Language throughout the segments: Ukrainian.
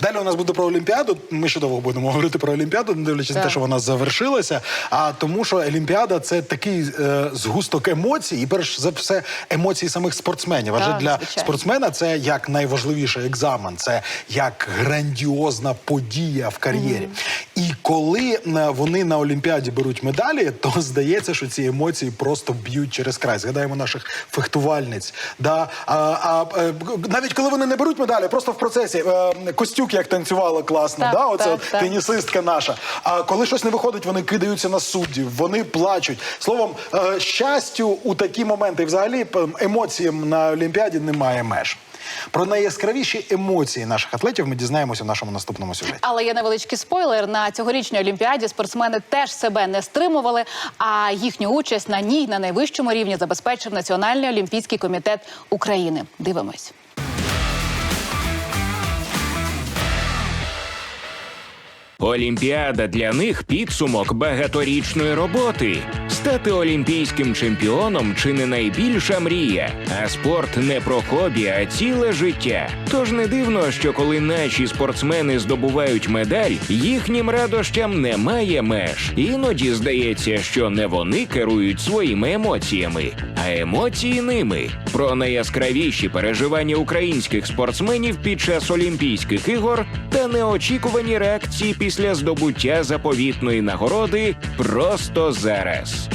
Далі у нас буде про Олімпіаду. Ми ще довго будемо говорити про Олімпіаду, не дивлячись на те, що вона завершилася. А тому, що Олімпіада це такий е, згусток емоцій, і перш за все емоції самих спортсменів. Адже для звичайно. спортсмена це як найважливіший екзамен, це як грандіозна подія в кар'єрі. І коли вони на Олімпіаді беруть медалі, то здається, що ці емоції просто б'ють через край. Згадаємо наших фехтувальниць. Да? А, а, е, навіть коли вони не беруть медалі, просто в процесі е, Костюк як танцювала класно, Так, да? Оце так, от так. тенісистка наша. А коли щось не виходить, вони кидаються на суддів, вони плачуть. Словом, е, щастю у такі моменти, і взагалі емоціям на Олімпіаді немає меж. Про найяскравіші емоції наших атлетів ми дізнаємося в нашому наступному сюжеті. Але є невеличкий спойлер. На цьогорічній олімпіаді спортсмени теж себе не стримували. А їхню участь на ній на найвищому рівні забезпечив Національний олімпійський комітет України. Дивимось. Олімпіада для них підсумок багаторічної роботи. Стати олімпійським чемпіоном чи не найбільша мрія. А спорт не про хобі, а ціле життя. Тож не дивно, що коли наші спортсмени здобувають медаль, їхнім радощам немає меж. Іноді здається, що не вони керують своїми емоціями, а емоції ними. Про найяскравіші переживання українських спортсменів під час Олімпійських ігор та неочікувані реакції після здобуття заповітної нагороди просто зараз.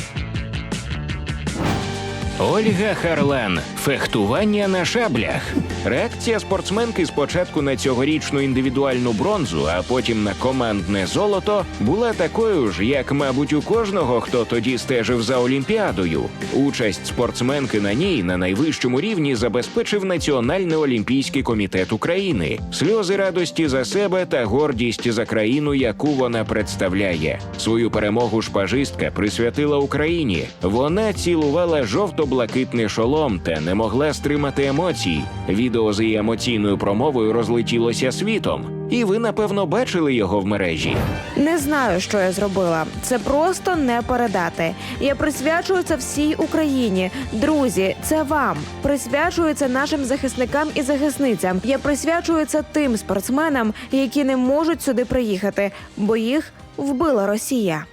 Ольга Харлан. Фехтування на шаблях. Реакція спортсменки спочатку на цьогорічну індивідуальну бронзу, а потім на командне золото була такою ж, як, мабуть, у кожного, хто тоді стежив за Олімпіадою. Участь спортсменки на ній на найвищому рівні забезпечив Національний олімпійський комітет України. Сльози радості за себе та гордість за країну, яку вона представляє. Свою перемогу шпажистка присвятила Україні. Вона цілувала жовто-блакитний шолом та не могла стримати емоцій. Відео з її емоційною промовою розлетілося світом, і ви напевно бачили його в мережі. Не знаю, що я зробила. Це просто не передати. Я присвячую це всій Україні. Друзі, це вам. Присвячую це нашим захисникам і захисницям. Я присвячую це тим спортсменам, які не можуть сюди приїхати, бо їх вбила Росія.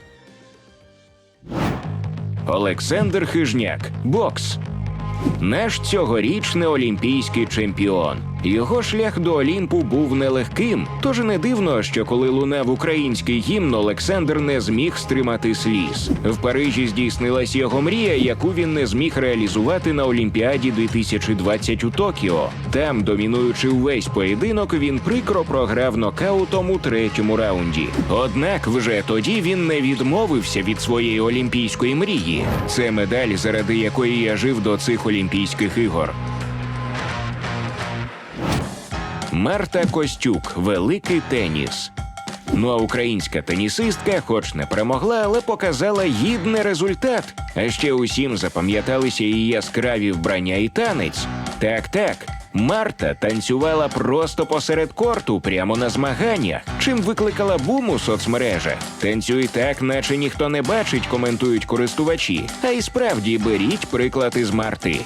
Олександр Хижняк, бокс. Наш цьогорічний олімпійський чемпіон. Його шлях до Олімпу був нелегким, тож не дивно, що коли лунав український гімн, Олександр не зміг стримати сліз. В Парижі здійснилась його мрія, яку він не зміг реалізувати на Олімпіаді 2020 у Токіо. Там, домінуючи увесь поєдинок, він прикро програв нокаутом у третьому раунді. Однак вже тоді він не відмовився від своєї олімпійської мрії. Це медаль, заради якої я жив до цих Олімпійських ігор. Марта Костюк, великий теніс. Ну а українська тенісистка, хоч не перемогла, але показала гідний результат. А ще усім запам'яталися її яскраві вбрання і танець. Так, так. Марта танцювала просто посеред корту, прямо на змаганнях, чим викликала бум у соцмережах. Танцюй так, наче ніхто не бачить, коментують користувачі. А й справді беріть приклад із Марти.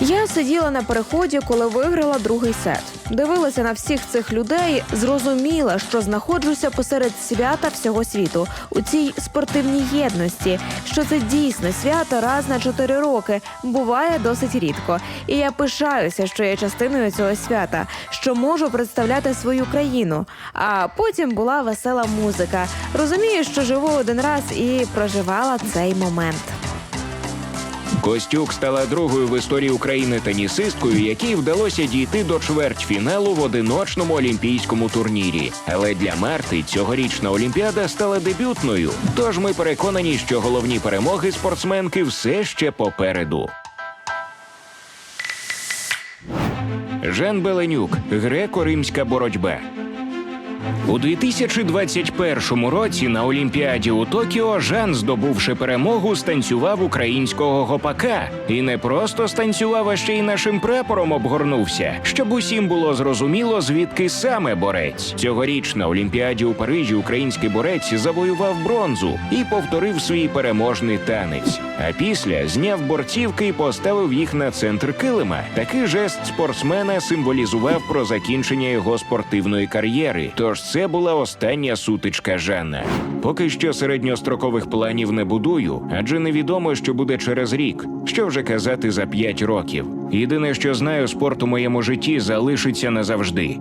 Я сиділа на переході, коли виграла другий сет. Дивилася на всіх цих людей, зрозуміла, що знаходжуся посеред свята всього світу у цій спортивній єдності. Що це дійсно свято раз на чотири роки буває досить рідко. І я пишаюся, що я частиною цього свята, що можу представляти свою країну. А потім була весела музика. Розумію, що живу один раз і проживала цей момент. Костюк стала другою в історії України тенісисткою, якій вдалося дійти до чвертьфіналу в одиночному олімпійському турнірі. Але для Марти цьогорічна олімпіада стала дебютною. Тож ми переконані, що головні перемоги спортсменки все ще попереду. Жан Беленюк, греко-римська боротьба. У 2021 році на Олімпіаді у Токіо Жан, здобувши перемогу, станцював українського гопака. І не просто станцював, а ще й нашим прапором обгорнувся, щоб усім було зрозуміло, звідки саме борець. Цьогоріч на Олімпіаді у Парижі український борець завоював бронзу і повторив свій переможний танець. А після зняв борцівки і поставив їх на центр килима. Такий жест спортсмена символізував про закінчення його спортивної кар'єри. Тож це була остання сутичка Жанна. Поки що середньострокових планів не будую, адже невідомо, що буде через рік. Що вже казати за п'ять років. Єдине, що знаю, спорт у моєму житті залишиться назавжди.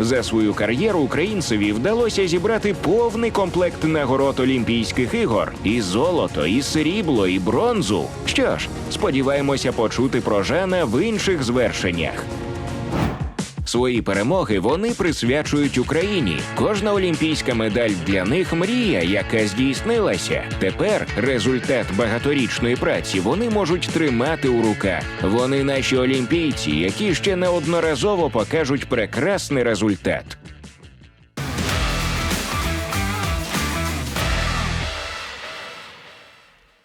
За свою кар'єру українцеві вдалося зібрати повний комплект нагород Олімпійських ігор: і золото, і срібло, і бронзу. Що ж, сподіваємося почути про Жана в інших звершеннях. Свої перемоги вони присвячують Україні. Кожна олімпійська медаль для них мрія, яка здійснилася. Тепер результат багаторічної праці вони можуть тримати у руках. Вони наші олімпійці, які ще неодноразово покажуть прекрасний результат.